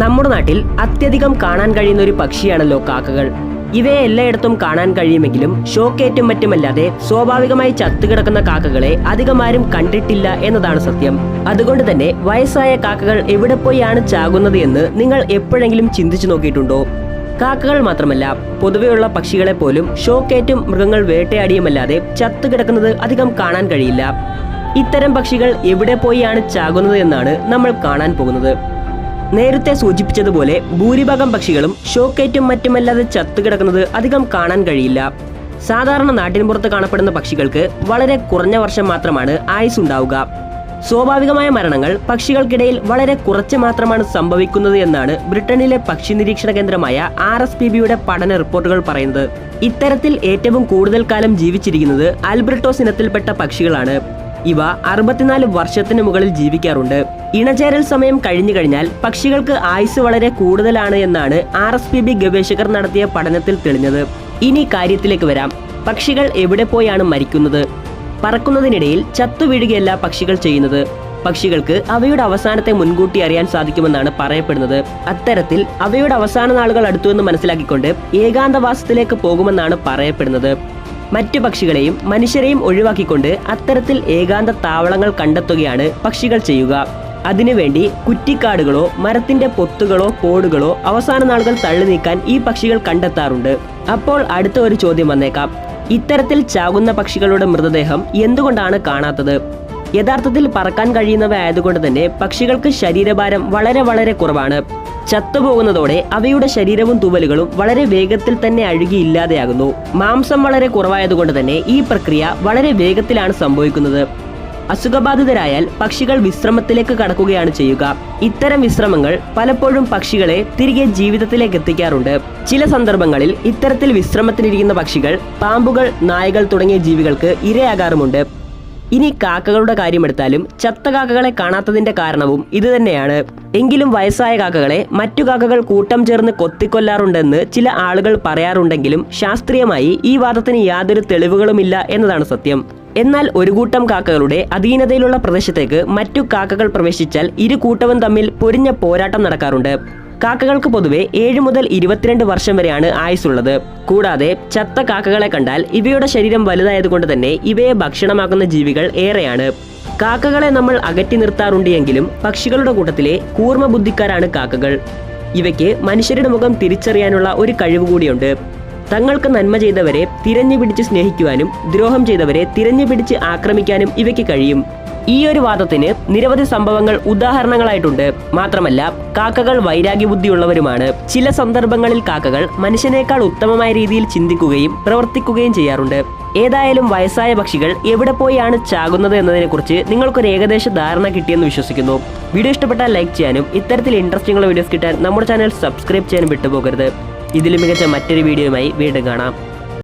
നമ്മുടെ നാട്ടിൽ അത്യധികം കാണാൻ കഴിയുന്ന ഒരു പക്ഷിയാണല്ലോ കാക്കകൾ. ഇവയെ എല്ലായിടത്തും കാണാൻ കഴിയുമെങ്കിലും ഷോക്കേറ്റും മറ്റുമല്ലാതെ സ്വാഭാവികമായി ചത്തുകിടക്കുന്ന കാക്കകളെ അധികം ആരും കണ്ടിട്ടില്ല എന്നതാണ് സത്യം. അതുകൊണ്ട് തന്നെ വയസ്സായ കാക്കകൾ എവിടെ പോയാണ് ചാകുന്നത് എന്ന് നിങ്ങൾ എപ്പോഴെങ്കിലും ചിന്തിച്ചു നോക്കിയിട്ടുണ്ടോ? കാക്കകൾ മാത്രമല്ല പൊതുവെയുള്ള പക്ഷികളെ പോലും ഷോക്കേറ്റും മൃഗങ്ങൾ വേട്ടയാടിയുമല്ലാതെ ചത്തുകിടക്കുന്നത് അധികം കാണാൻ കഴിയില്ല. ഇത്തരം പക്ഷികൾ എവിടെ പോയാണ് ചാകുന്നത് എന്നാണ് നമ്മൾ കാണാൻ പോകുന്നത്. നേരത്തെ സൂചിപ്പിച്ചതുപോലെ ഭൂരിഭാഗം പക്ഷികളും ഷോക്കേറ്റും മറ്റുമല്ലാതെ ചത്തുകിടക്കുന്നത് അധികം കാണാൻ കഴിയില്ല. സാധാരണ നാട്ടിൻപുറത്ത് കാണപ്പെടുന്ന പക്ഷികൾക്ക് വളരെ കുറഞ്ഞ വർഷം മാത്രമാണ് ആയുസ് ഉണ്ടാവുക. സ്വാഭാവികമായ മരണങ്ങൾ പക്ഷികൾക്കിടയിൽ വളരെ കുറച്ച് മാത്രമാണ് സംഭവിക്കുന്നത് എന്നാണ് ബ്രിട്ടനിലെ പക്ഷി നിരീക്ഷണ കേന്ദ്രമായ ആർ എസ് പി ബിയുടെ പഠന റിപ്പോർട്ടുകൾ പറയുന്നത്. ഇത്തരത്തിൽ ഏറ്റവും കൂടുതൽ കാലം ജീവിച്ചിരിക്കുന്നത് ആൽബ്രട്ടോസ് ഇനത്തിൽപ്പെട്ട പക്ഷികളാണ്. ഇവ അറുപത്തിനാല് വർഷത്തിന് മുകളിൽ ജീവിക്കാറുണ്ട്. ഇണചേരൽ സമയം കഴിഞ്ഞു കഴിഞ്ഞാൽ പക്ഷികൾക്ക് ആയുസ് വളരെ കൂടുതലാണ് എന്നാണ് ആർ എസ് പി ബി ഗവേഷകർ നടത്തിയ പഠനത്തിൽ തെളിഞ്ഞത്. ഇനി കാര്യത്തിലേക്ക് വരാം. പക്ഷികൾ എവിടെ പോയാണ് മരിക്കുന്നത്? പറക്കുന്നതിനിടയിൽ ചത്തുവീഴുകയല്ല പക്ഷികൾ ചെയ്യുന്നത്. പക്ഷികൾക്ക് അവയുടെ അവസാനത്തെ മുൻകൂട്ടി അറിയാൻ സാധിക്കുമെന്നാണ് പറയപ്പെടുന്നത്. അത്തരത്തിൽ അവയുടെ അവസാന നാളുകൾ അടുത്തുവെന്ന് മനസ്സിലാക്കിക്കൊണ്ട് ഏകാന്തവാസത്തിലേക്ക് പോകുമെന്നാണ് പറയപ്പെടുന്നത്. മറ്റു പക്ഷികളെയും മനുഷ്യരെയും ഒഴിവാക്കിക്കൊണ്ട് അത്തരത്തിൽ ഏകാന്ത താവളങ്ങൾ കണ്ടെത്തുകയാണ് പക്ഷികൾ ചെയ്യുക. അതിനുവേണ്ടി കുറ്റിക്കാടുകളോ മരത്തിന്റെ പൊത്തുകളോ കോടുകളോ അവസാന നാളുകൾ തള്ളി നീക്കാൻ ഈ പക്ഷികൾ കണ്ടെത്താറുണ്ട്. അപ്പോൾ അടുത്ത ഒരു ചോദ്യം വന്നേക്കാം. ഇത്തരത്തിൽ ചാകുന്ന പക്ഷികളുടെ മൃതദേഹം എന്തുകൊണ്ടാണ് കാണാത്തത്? യഥാർത്ഥത്തിൽ പറക്കാൻ കഴിയുന്നവ ആയതുകൊണ്ട് തന്നെ പക്ഷികൾക്ക് ശരീരഭാരം വളരെ വളരെ കുറവാണ്. ചത്തുപോകുന്നതോടെ അവയുടെ ശരീരവും തുവലുകളും വളരെ വേഗത്തിൽ തന്നെ അഴുകി ഇല്ലാതെയാകുന്നു. മാംസം വളരെ കുറവായതുകൊണ്ട് തന്നെ ഈ പ്രക്രിയ വളരെ വേഗത്തിലാണ് സംഭവിക്കുന്നത്. അസുഖബാധിതരായാൽ പക്ഷികൾ വിശ്രമത്തിലേക്ക് കടക്കുകയാണ് ചെയ്യുക. ഇത്തരം വിശ്രമങ്ങൾ പലപ്പോഴും പക്ഷികളെ തിരികെ ജീവിതത്തിലേക്ക് എത്തിക്കാറുണ്ട്. ചില സന്ദർഭങ്ങളിൽ ഇത്തരത്തിൽ വിശ്രമത്തിനിരിക്കുന്ന പക്ഷികൾ പാമ്പുകൾ നായകൾ തുടങ്ങിയ ജീവികൾക്ക് ഇരയാകാറുമുണ്ട്. ഇനി കാക്കകളുടെ കാര്യമെടുത്താലും ചത്ത കാക്കകളെ കാണാത്തതിന്റെ കാരണവും ഇതുതന്നെയാണ് എങ്കിലും വയസ്സായ കാക്കകളെ മറ്റു കാക്കകൾ കൂട്ടം ചേർന്ന് കൊത്തിക്കൊല്ലാറുണ്ടെന്ന് ചില ആളുകൾ പറയാറുണ്ടെങ്കിലും ശാസ്ത്രീയമായി ഈ വാദത്തിന് യാതൊരു തെളിവുകളുമില്ല എന്നതാണ് സത്യം. എന്നാൽ ഒരു കൂട്ടം കാക്കകളുടെ അധീനതയിലുള്ള പ്രദേശത്തേക്ക് മറ്റു കാക്കകൾ പ്രവേശിച്ചാൽ ഇരു കൂട്ടവും തമ്മിൽ പൊരിഞ്ഞ പോരാട്ടം നടക്കാറുണ്ട്. കാക്കകൾക്ക് പൊതുവെ ഏഴ് മുതൽ ഇരുപത്തിരണ്ട് വർഷം വരെയാണ് ആയുസുള്ളത് കൂടാതെ ചത്ത കാക്കകളെ കണ്ടാൽ ഇവയുടെ ശരീരം വലുതായതുകൊണ്ട് തന്നെ ഇവയെ ഭക്ഷണമാക്കുന്ന ജീവികൾ ഏറെയാണ്. കാക്കകളെ നമ്മൾ അകറ്റി നിർത്താറുണ്ട് എങ്കിലും പക്ഷികളുടെ കൂട്ടത്തിലെ കൂർമ്മ ബുദ്ധിക്കാരാണ് കാക്കകൾ. ഇവയ്ക്ക് മനുഷ്യരുടെ മുഖം തിരിച്ചറിയാനുള്ള ഒരു കഴിവ് കൂടിയുണ്ട്. തങ്ങൾക്ക് നന്മ ചെയ്തവരെ തിരഞ്ഞു പിടിച്ച് സ്നേഹിക്കുവാനും ദ്രോഹം ചെയ്തവരെ തിരഞ്ഞു പിടിച്ച് ആക്രമിക്കാനും ഇവയ്ക്ക് കഴിയും. ഈ ഒരു വാദത്തിന് നിരവധി സംഭവങ്ങൾ ഉദാഹരണങ്ങളായിട്ടുണ്ട്. മാത്രമല്ല കാക്കകൾ വൈരാഗ്യബുദ്ധിയുള്ളവരുമാണ് ചില സന്ദർഭങ്ങളിൽ കാക്കകൾ മനുഷ്യനേക്കാൾ ഉത്തമമായ രീതിയിൽ ചിന്തിക്കുകയും പ്രവർത്തിക്കുകയും ചെയ്യാറുണ്ട്. ഏതായാലും വയസ്സായ പക്ഷികൾ എവിടെ പോയാണ് ചാകുന്നത് എന്നതിനെക്കുറിച്ച് നിങ്ങൾക്കൊരു ഏകദേശ ധാരണ കിട്ടിയെന്ന് വിശ്വസിക്കുന്നു. വീഡിയോ ഇഷ്ടപ്പെട്ടാൽ ലൈക്ക് ചെയ്യാനും ഇത്തരത്തിൽ ഇൻട്രസ്റ്റിംഗ് വീഡിയോസ് കിട്ടാൻ നമ്മുടെ ചാനൽ സബ്സ്ക്രൈബ് ചെയ്യാനും വിട്ടുപോകരുത്. ഇതിലും മികച്ച മറ്റൊരു വീഡിയോയുമായി വീണ്ടും കാണാം.